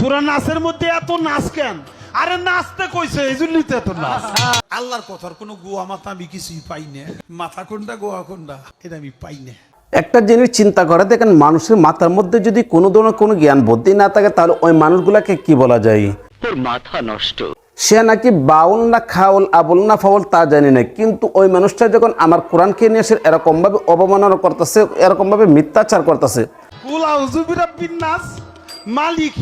সুরা নাচের মধ্যে এত নাচ কেন? আরে নাচতে কইছে এই জন্যই তো এত নাচ। আল্লাহর কথার কোনো গোয়া মাথা আমি কিছুই পাই না। মাথা কোনটা গোয়া কোনটা? এটা আমি পাই না। একটা জিনিস চিন্তা করে দেখেন মানুষের মাথার মধ্যে যদি কোনো ধরনের কোনো জ্ঞান বুদ্ধি না থাকে তাহলে ওই মানুষগুলাকে কি বলা যায়? তোর মাথা নষ্ট। সে নাকি বাউল না খাউল আবুল না ফাউল তা জানি না কিন্তু ওই মানুষটা যখন আমার কোরআন কোরআনকে নিয়ে এসে এরকমভাবে অবমাননা করতেছে এরকমভাবে মিথ্যাচার করতেছে। কুলা হুজুবিরা বিন নাচ মালিক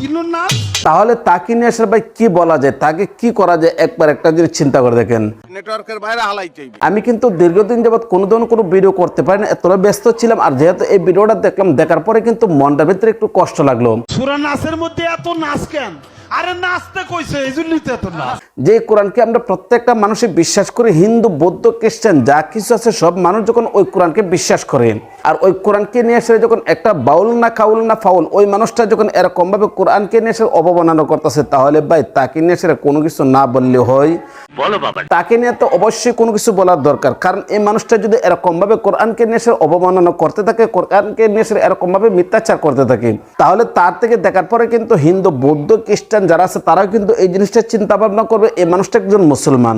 তাহলে তাকে নিয়ে আসার ভাই কি বলা যায়? তাকে কি করা যায়? একবার একটা জিনিস চিন্তা করে দেখেন। নেটওয়ার্কের বাইরে হালাইতে। আমি কিন্তু দীর্ঘদিন যাবৎ কোনো ধরনের কোনো ভিডিও করতে পারি না। এতটা ব্যস্ত ছিলাম আর যেহেতু এই ভিডিওটা দেখলাম দেখার পরে কিন্তু মনটার ভিতরে একটু কষ্ট লাগল। সুরা নাচের মধ্যে এত নাচ কেন? আরে নাচতে কইছে এই জন্যই তো এত নাচ। যে কোরআনকে আমরা প্রত্যেকটা মানুষই বিশ্বাস করি হিন্দু বৌদ্ধ খ্রিস্টান যা কিছু আছে সব মানুষ যখন ওই কোরআনকে বিশ্বাস করেন আর ওই কোরআনকে নিয়ে এসে যখন একটা বাউল না কাউল না ফাউল ওই মানুষটা যখন এরকম ভাবে কোরআনকে নিয়ে এসে অবমাননা করতেছে তাহলে ভাই তাকে নিয়ে এসে কোনো কিছু না বললে হয়। বলো বাবা। তাকে নিয়ে তো অবশ্যই কোনো কিছু বলার দরকার কারণ এই মানুষটা যদি এরকম ভাবে কোরআনকে নিয়ে এসে অবমাননা করতে থাকে কোরআনকে নিয়ে এসে এরকম ভাবে মিথ্যাচার করতে থাকে তাহলে তার থেকে দেখার পরে কিন্তু হিন্দু বৌদ্ধ খ্রিস্টান যারা আছে তারাও কিন্তু এই জিনিসটা চিন্তা ভাবনা করবে এই মানুষটা একজন মুসলমান।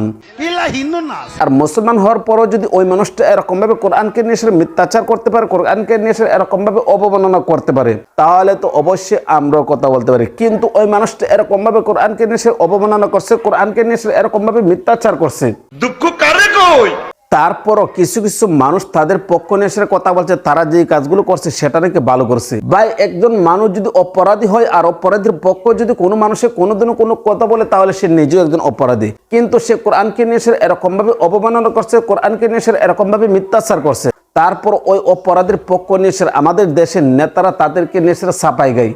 হিন্দু নাচ আর মুসলমান হওয়ার পরও যদি ওই মানুষটা এরকম ভাবে কোরআনকে নিয়ে এসে মিথ্যাচার করতে পারে কোরআনকে নিয়ে এসে এরকম ভাবে অবমাননা করতে পারে তাহলে তো অবশ্যই আমরাও কথা বলতে পারি। কিন্তু ওই মানুষটা এরকম ভাবে কোরআনকে নিয়ে এসে অবমাননা করছে কোরআনকে নিয়ে এসে এরকম ভাবে মিথ্যাচার করছে। দুঃখ কারে কই? তারপরও কিছু কিছু মানুষ তাদের পক্ষ নিয়ে কথা বলছে, তারা যে কাজগুলো করছে সেটা নাকি ভালো করছে। ভাই, একজন মানুষ যদি অপরাধী হয় আর অপরাধীর পক্ষ যদি কোনো মানুষের কোনোদিনও কোনো কথা বলে, তাহলে সে নিজেও একজন অপরাধী। কিন্তু সে কোরআনকে নিয়ে এরকম ভাবে অবমাননা করছে, কোরআনকে নিয়ে এরকম ভাবে মিথ্যাচার করছে। তারপর ওই অপরাধের পক্ষ নিয়ে আমাদের দেশের নেতারা তাদেরকে নিয়ে সাপাই গাই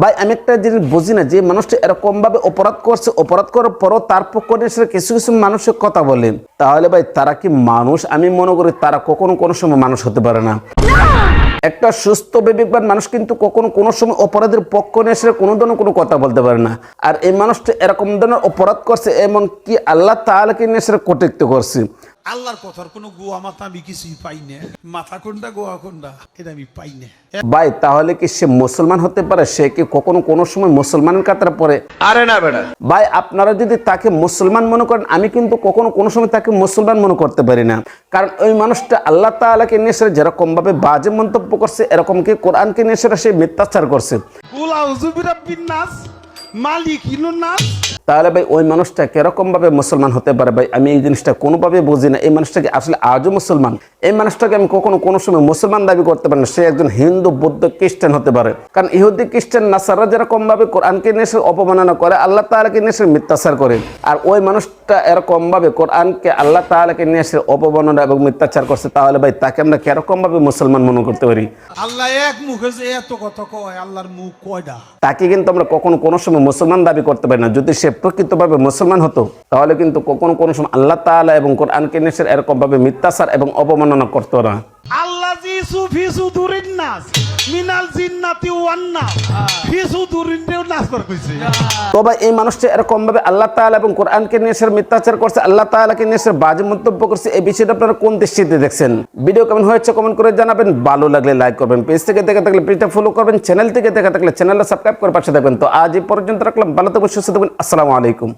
ভাই আমি একটা জিনিস বুঝি না যে মানুষটা এরকম ভাবে অপরাধ করছে অপরাধ করার পরও তার পক্ষ নিয়ে কিছু কিছু মানুষের কথা বলেন তাহলে ভাই তারা কি মানুষ? আমি মনে করি তারা কখনো কোনো সময় মানুষ হতে পারে না। একটা সুস্থ বিবেকবান মানুষ কিন্তু কখনো কোনো সময় অপরাধের পক্ষ নিয়ে এসে কোনো ধরনের কোনো কথা বলতে পারে না। আর এই মানুষটা এরকম ধরনের অপরাধ করছে এমন কি আল্লাহ তাহলে নিয়ে এসে কটিক্ত করছে। আল্লাহর কথার কোনো গোয়া মাথা আমি কিছুই পাই না। মাথা কোনটা গোয়া কোনটা? এটা আমি পাই না। ভাই তাহলে কি সে মুসলমান হতে পারে? সে কি কখনো কোনো সময় মুসলমানের কাতারে পড়ে? আরে না বেটা। ভাই আপনারা যদি তাকে মুসলমান মনে করেন আমি কিন্তু কখনো কোনো সময় তাকে মুসলমান মনে করতে পারি না। কারণ ওই মানুষটা আল্লাহ তাআলাকে নিয়ে এসে যেরকম ভাবে বাজে মন্তব্য করছে এরকম কি কোরআনকে নিয়ে এসে সে মিথ্যাচার করছে? মালিক তাহলে ভাই ওই মানুষটা কীরকম ভাবে মুসলমান হতে পারে ভাই? আমি এই জিনিসটা কোনোভাবে বুঝি না। এই মানুষটাকে আসলে আজও মুসলমান? এই মানুষটাকে আমি কখনো কোনো সময় মুসলমান দাবি করতে পারি না। সে একজন হিন্দু বৌদ্ধ খ্রিস্টান হতে পারে। কারণ ইহুদি খ্রিস্টান নাসাররা যেরকম ভাবে কোরআনকে নিয়ে অপমাননা করে আল্লাহ তাআলাকে নিয়ে মিথ্যাচার করে। আর ওই মানুষটা এরকম ভাবে কোরআনকে আল্লাহ তাআলাকে নিয়ে এসে অপমাননা এবং মিথ্যাচার করছে তাহলে ভাই তাকে আমরা কীরকম ভাবে মুসলমান মনে করতে পারি? আল্লাহ এক মুখে যে এত কথা কয় আল্লাহর মুখ কয়টা তাকে কিন্তু আমরা কখনো কোনো সময় মুসলমান দাবি করতে পারি না। যদি সে প্রকৃতভাবে মুসলমান হতো, তাহলে কিন্তু কখনো কোনো সময় আল্লাহ তালা এবং কোরআনকে কেনেসের এরকমভাবে মিথ্যাচার এবং অবমাননা করতো না। আল্লাহ জিসু ফিসু দুরিন নাচ। মিনাল জিন্নাতি ওয়ান নাচ ফিসু দুরিন কর কইছে। এই এরকম ভাবে আল্লাহ তাআলা এবং নিয়ে মিথ্যাচার করছে, আল্লাহ তাআলাকে নিয়ে বাজে মন্তব্য করছে, এই বিষয়টা আপনারা কোন দৃষ্টিতে দেখছেন? ভিডিও কেমন হয়েছে কমেন্ট করে জানাবেন, ভালো লাগলে লাইক করবেন পেজ থেকে দেখে থাকলে পেজটা ফলো করবেন চ্যানেল থেকে দেখে থাকলে চ্যানেলটা সাবস্ক্রাইব করে পাশে থাকবেন। তো আজ এই পর্যন্ত রাখলাম, ভালো থাকবেন, সুস্থ থাকবেন, আসসালামু আলাইকুম।